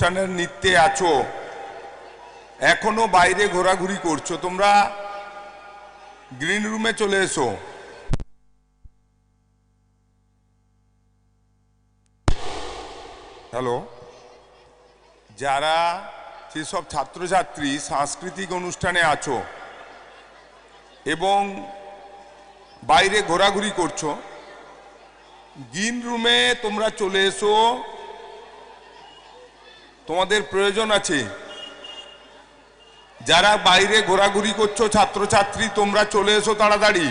অনুষ্ঠানের নৃত্যে আছো। এখনও বাইরে ঘোরাঘুরি করছ। তোমরা গ্রিন রুমে চলে এসো। হ্যালো যারা যেসব ছাত্রছাত্রী সাংস্কৃতিক অনুষ্ঠানে আছো এবং বাইরে ঘোরাঘুরি করছ গ্রিন রুমে তোমরা চলে এসো। তোমাদের প্রয়োজন আছে। যারা বাইরে ঘোরাঘুরি করছ ছাত্রছাত্রী তোমরা চলে এসো তাড়াতাড়ি।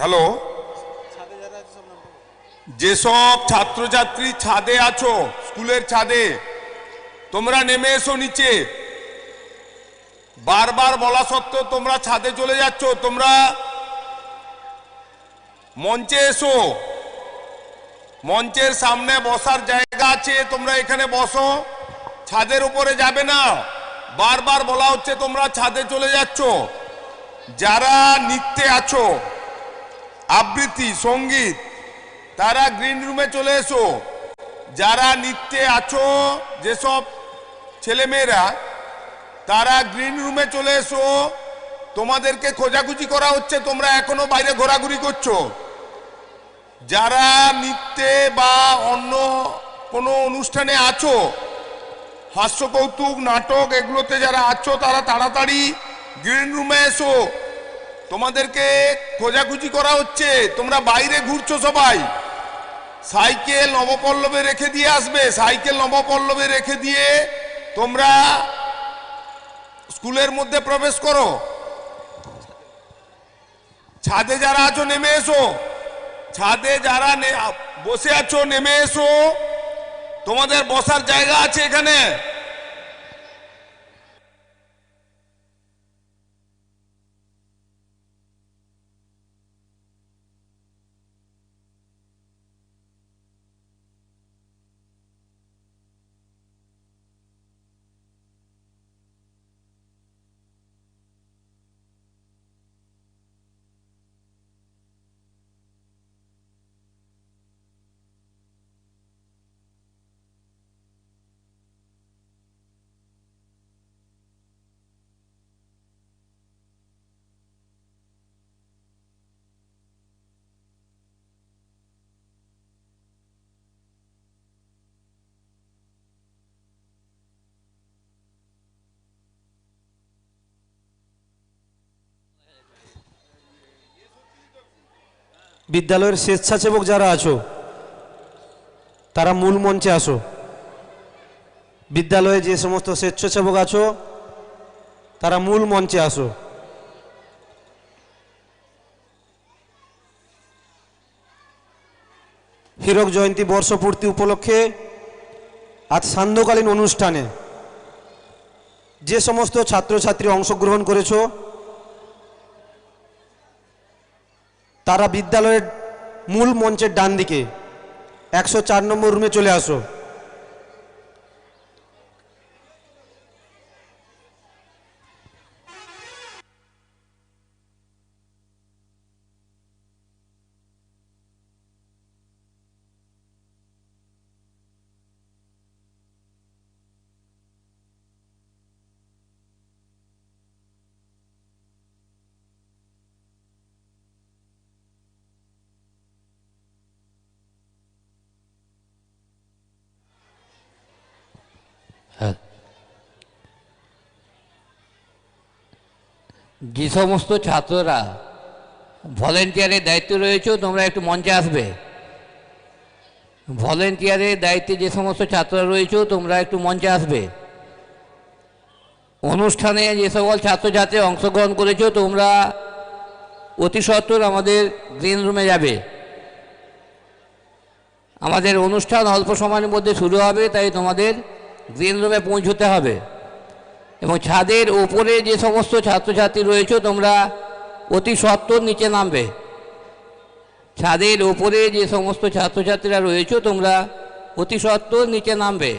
হ্যালো? যেসব ছাত্রছাত্রী ছাদে আছো, স্কুলের ছাদে, তোমরা নেমে এসো নিচে। বারবার বলা সত্ত্বেও তোমরা ছাদে চলে যাচ্ছ, তোমরা মঞ্চে এসো। মঞ্চের সামনে বসার জায়গা আছে, তোমরা এখানে বসো। ছাদের উপরে যাবে না। বারবার বলা হচ্ছে তোমরা ছাদে চলে যাচ্ছ। যারা নৃত্যে আছো আবৃত্তি, সংগীত। তারা গ্রিন রুমে চলে এসো। যারা নৃত্যে আছো, যেসব ছেলেমেয়েরা, তারা গ্রিন রুমে চলে এসো। তোমাদেরকে খোঁজাখুঁজি করা হচ্ছে, তোমরা এখনও বাইরে ঘোরাঘুরি করছ। যারা নৃত্যে বা অন্য কোনো অনুষ্ঠানে আছো হাস্য কৌতুক নাটক, এগুলোতে যারা আছো, তারা তাড়াতাড়ি গ্রিন রুমে এসো। তোমাদেরকে খোঁজাখুঁজি করা হচ্ছে। তোমরা বাইরে ঘুরছো সবাই। সাইকেল নবপল্লবে রেখে দিয়ে আসবে। সাইকেল নবপল্লবে রেখে দিয়ে তোমরা স্কুলের মধ্যে প্রবেশ করো। ছাদে যারা আছো, নেমে এসো। ছাদে যারা বসে আছো, নেমে এসো। তোমাদের বসার জায়গা আছে এখানে। বিদ্যালয়ের স্বেচ্ছাসেবক যারা আছো, তারা মূল মঞ্চে আসো। বিদ্যালয়ে যে সমস্ত স্বেচ্ছাসেবক আছো, তারা মূল মঞ্চে আসো। হীরক জয়ন্তী বর্ষপূর্তি উপলক্ষে আজ সান্ধ্যকালীন অনুষ্ঠানে যে সমস্ত ছাত্রছাত্রী অংশগ্রহণ করেছ তারা বিদ্যালয়ের মূল মঞ্চের ডান দিকে একশো চার নম্বর রুমে চলে আসো। যে সমস্ত ছাত্ররা ভলেন্টিয়ারের দায়িত্বে রয়েছে, তোমরা একটু মঞ্চে আসবে। ভলেন্টিয়ারের দায়িত্বে যে সমস্ত ছাত্ররা রয়েছে, তোমরা একটু মঞ্চে আসবে। অনুষ্ঠানে যে সকল ছাত্রছাত্রী অংশগ্রহণ করেছ, তোমরা অতি সত্বর আমাদের গ্রিন রুমে যাবে। আমাদের অনুষ্ঠান অল্প সময়ের মধ্যে শুরু হবে, তাই তোমাদের গ্রিন রুমে পৌঁছতে হবে। এবং ছাদের ওপরে যে সমস্ত ছাত্রছাত্রী রয়েছে, তোমরা অতি সত্তর নিচে নামবে। ছাদের ওপরে যে সমস্ত ছাত্রছাত্রীরা রয়েছে, তোমরা অতি সত্তর নিচে নামবে।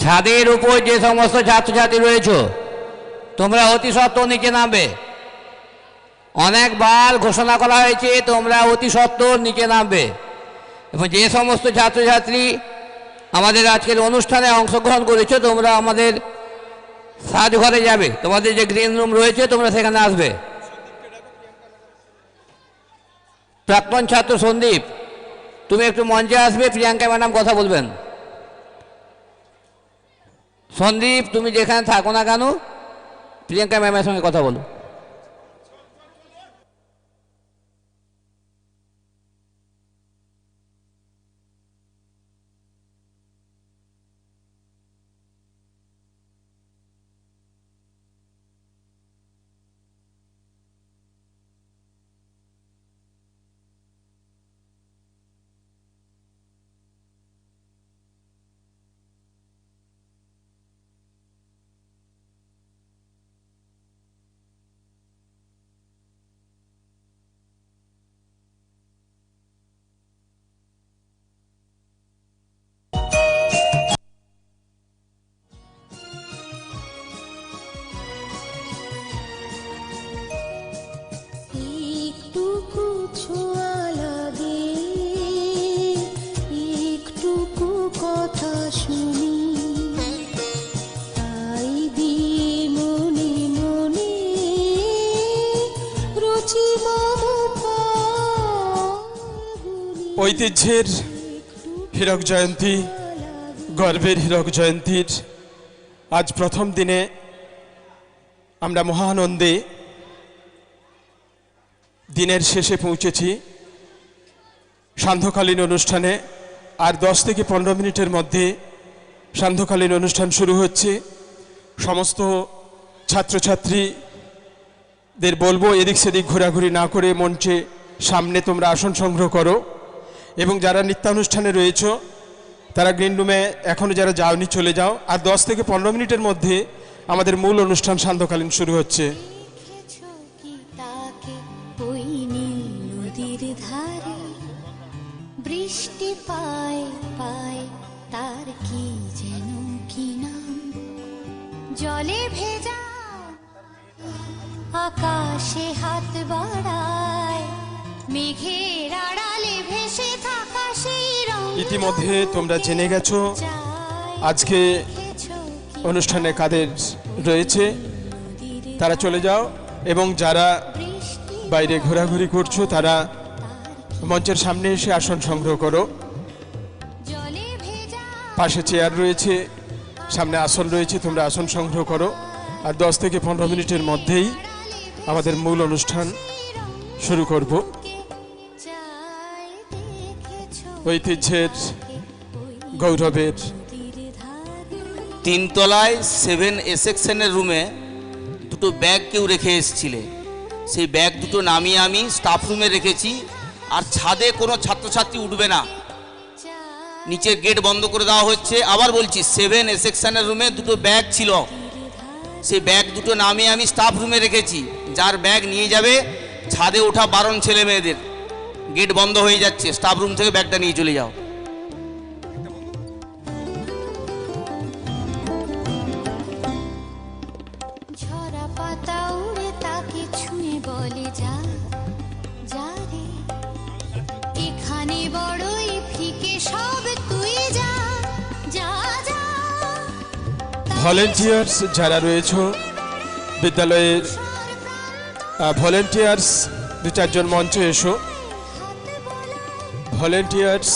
ছাদের উপর যে সমস্ত ছাত্রছাত্রী রয়েছে, তোমরা অতি সত্ত্বর নিচে নামবে। অনেকবার ঘোষণা করা হয়েছে, তোমরা অতি সত্ত্বর নিচে নামবে। এবং যে সমস্ত ছাত্রছাত্রী আমাদের আজকের অনুষ্ঠানে অংশগ্রহণ করেছ, তোমরা আমাদের সাজঘরে যাবে। তোমাদের যে গ্রিন রুম রয়েছে, তোমরা সেখানে আসবে। প্রাক্তন ছাত্র সন্দীপ, তুমি একটু মঞ্চে আসবে, প্রিয়াঙ্কা ম্যাডাম কথা বলবেন। সন্দীপ তুমি যেখানে থাকো না কেন প্রিয়াঙ্কা ম্যামের সঙ্গে কথা বলো। ঐতিহ্যের হীরক জয়ন্তী, গর্বের হীরক জয়ন্তীর আজ প্রথম দিনে আমরা মহানন্দে দিনের শেষে পৌঁছেছি। সান্ধ্যকালীন অনুষ্ঠানে আর দশ থেকে পনেরো মিনিটের মধ্যে সান্ধ্যকালীন অনুষ্ঠান শুরু হচ্ছে। সমস্ত ছাত্রছাত্রীদের বলব এদিক সেদিক ঘোরাঘুরি না করে মঞ্চে সামনে তোমরা আসন সংগ্রহ করো। এবং যারা নিত্যানুষ্ঠানে রয়েছ, তারা গ্রিন রুমে এখনও যারা যাওনি, চলে যাও। আর দশ থেকে পনেরো মিনিটের মধ্যে আমাদের মূল অনুষ্ঠান সান্ধ্যকালীন শুরু হচ্ছে। বৃষ্টি পায় পায় তার কি যেন কি নাম জলে ভেজা আকাশে হাত বাড়ায়, মেঘের ইতিমধ্যে তোমরা জেনে গেছো, আজকে অনুষ্ঠানে কাদের রয়েছে, তারা চলে যাও এবং যারা বাইরে ঘোরাঘুরি করছ, তারা মঞ্চের সামনে এসে আসন সংগ্রহ করো। পাশে চেয়ার রয়েছে, সামনে আসন রয়েছে, তোমরা আসন সংগ্রহ করো। আর দশ থেকে পনেরো মিনিটের মধ্যেই আমাদের মূল অনুষ্ঠান শুরু করব। ঐতিহ্যের গৌরবের। তিনতলায় সেভেন এ সেকশনের রুমে দুটো ব্যাগ কেউ রেখে এসেছিলে। সেই ব্যাগ দুটো নামিয়ে আমি স্টাফ রুমে রেখেছি। আর ছাদে কোনো ছাত্রছাত্রী উঠবে না। নিচের গেট বন্ধ করে দেওয়া হচ্ছে। আবার বলছি সেভেন এ সেকশনের রুমে দুটো ব্যাগ ছিল। সেই ব্যাগ দুটো নামিয়ে আমি স্টাফ রুমে রেখেছি। যার ব্যাগ নিয়ে যাবে, ছাদে ওঠা বারণ ছেলে মেয়েদের। গেট বন্ধ হয়ে যাচ্ছে স্টাফ রুম থেকে ব্যাগটা নিয়ে চলে যাও। ভলেন্টিয়ার্স যারা রয়েছে বিদ্যালয়ের ভলেন্টিয়ার্স দু চারজন মঞ্চে এসো। ভলেন্টিয়ার্স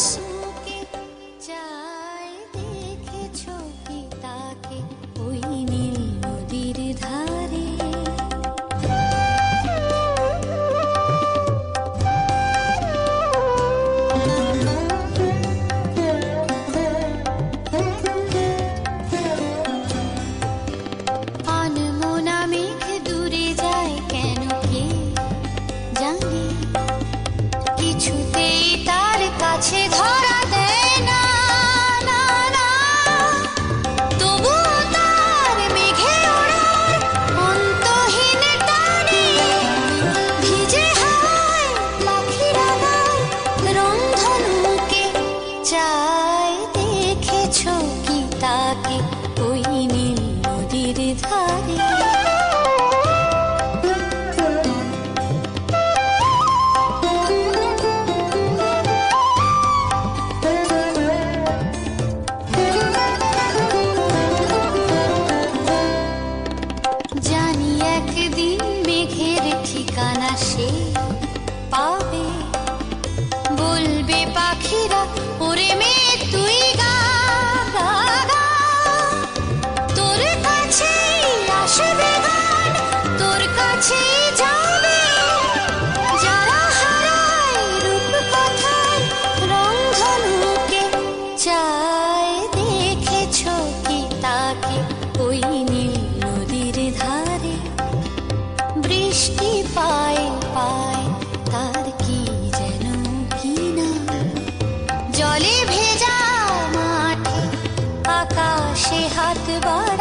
আকাশে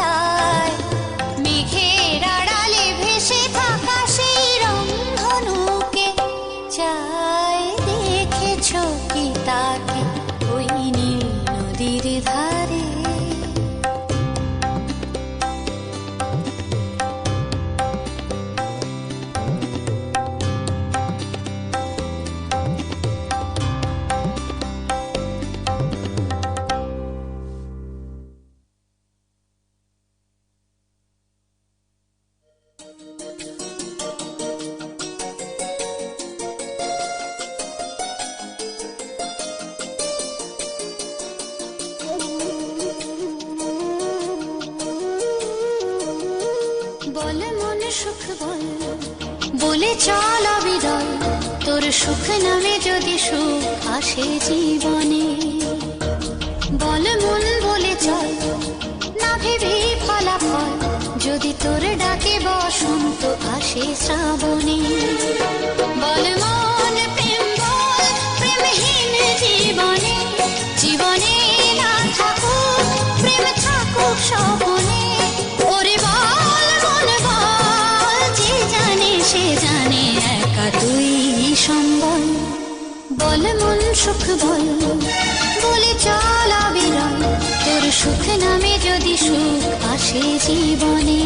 চল অবিরল তোর সুখ নামে যদি সুখ আসে জীবনে, বল মন বলে চল, না ভেবে ফলাফল। যদি তোর ডাকে বসন্ত আসে শ্রাবণে, বল মন প্রেম বল, প্রেমহীন জীবনে। জীবনে না থাকুক, প্রেম থাকুক স্বপনে বল মন সুখ বল বলে চল আবিরাম তোর সুখ নামে যদি সুখ আসে জীবনে।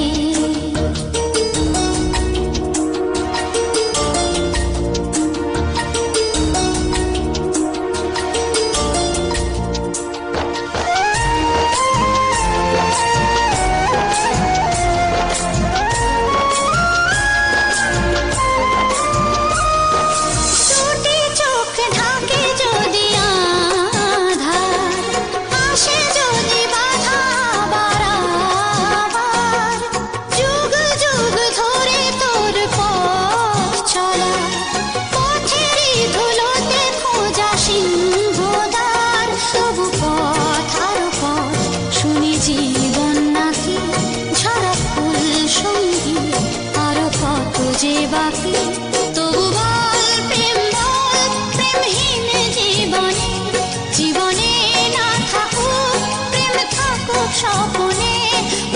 স্বপনে,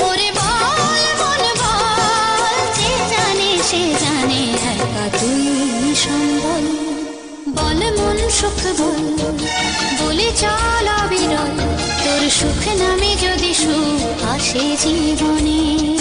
ওরে জানে, সে জানে, একা তুই মন সুখ বল, বলে চল অবিরল। তোর সুখ নামে যদি সুখ আসে জীবনে।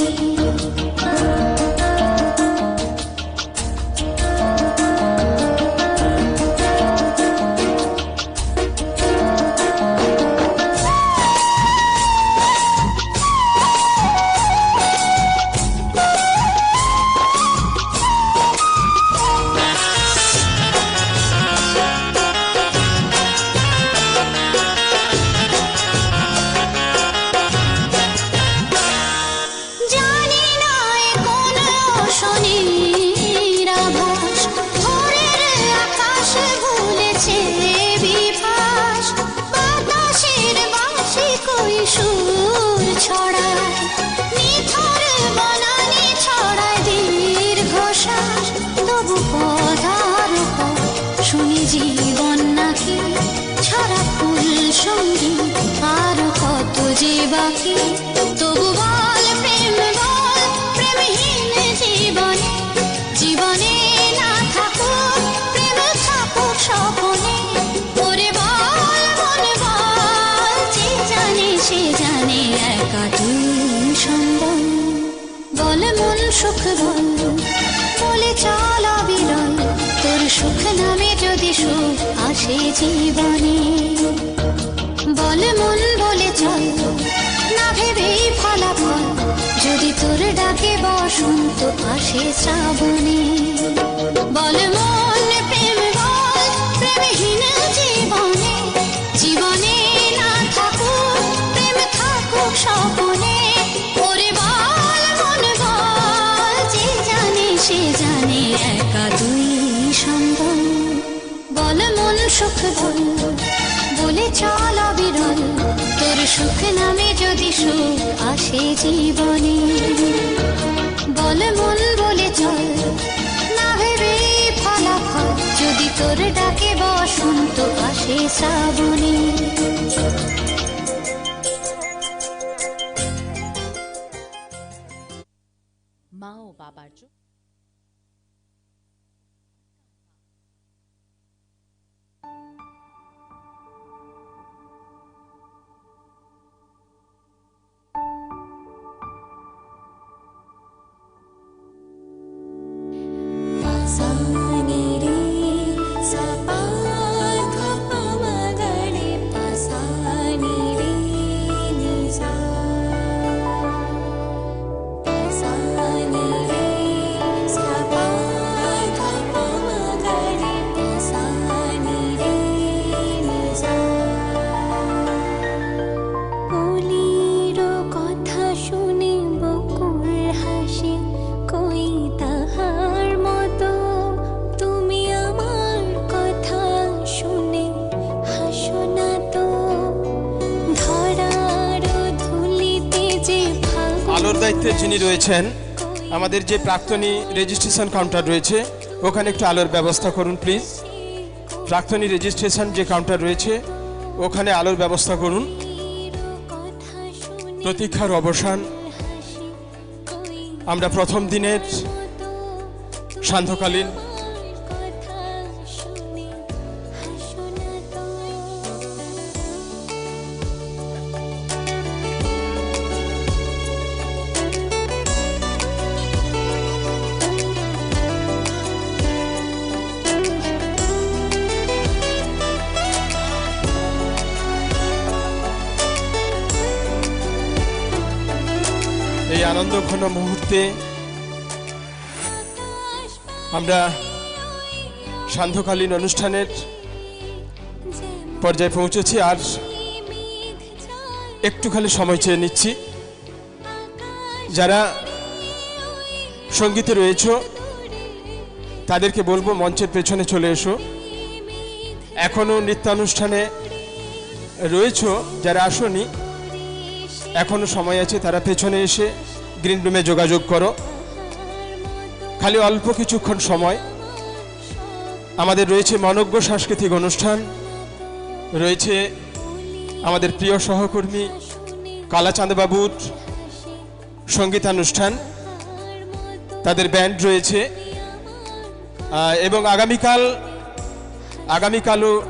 মন সুখ বল বলে চল অবিরল, তোর সুখ নামে যদি সুখ আসে জীবনে। বল মন বলে চল, না ভেবেই ফলাফল। যদি তোর ডাকে বসন্ত আসে শ্রাবণে সুখ বল বলে চল অবিরল। তোর সুখ নামে যদি সুখ আসে জীবনে, বল মন বলে চল। না ভেবে ফলাফল যদি তোর ডাকে বসন্ত আসে শ্রাবণে। মা ও বাবার জন্য যিনি রয়েছেন, আমাদের যে প্রাক্তনী রেজিস্ট্রেশন কাউন্টার রয়েছে, ওখানে একটু আলোর ব্যবস্থা করুন প্লিজ প্রাক্তনী রেজিস্ট্রেশন যে কাউন্টার রয়েছে, ওখানে আলোর ব্যবস্থা করুন। প্রতীক্ষার অবসান। আমরা প্রথম দিনের সান্ধ্যকালীন এই আনন্দঘন মুহূর্তে আমরা সান্ধ্যকালীন অনুষ্ঠানের পর্যায়ে পৌঁছেছি আর একটু খালি সময় চেয়ে নিচ্ছি। যারা সঙ্গীতে রয়েছে, তাদেরকে বলব মঞ্চের পেছনে চলে এসো। এখনও নৃত্যানুষ্ঠানে রয়েছ, যারা আসনি এখনও সময় আছে তারা পেছনে এসে গ্রিন রুমে যোগাযোগ করো। খালি অল্প কিছুক্ষণ সময়। আমাদের রয়েছে মনজ্ঞ সাংস্কৃতিক অনুষ্ঠান। রয়েছে আমাদের প্রিয় সহকর্মী কালাচাঁদ বাবুর সঙ্গীতানুষ্ঠান। তাদের ব্যান্ড রয়েছে। এবং আগামীকাল আগামীকালও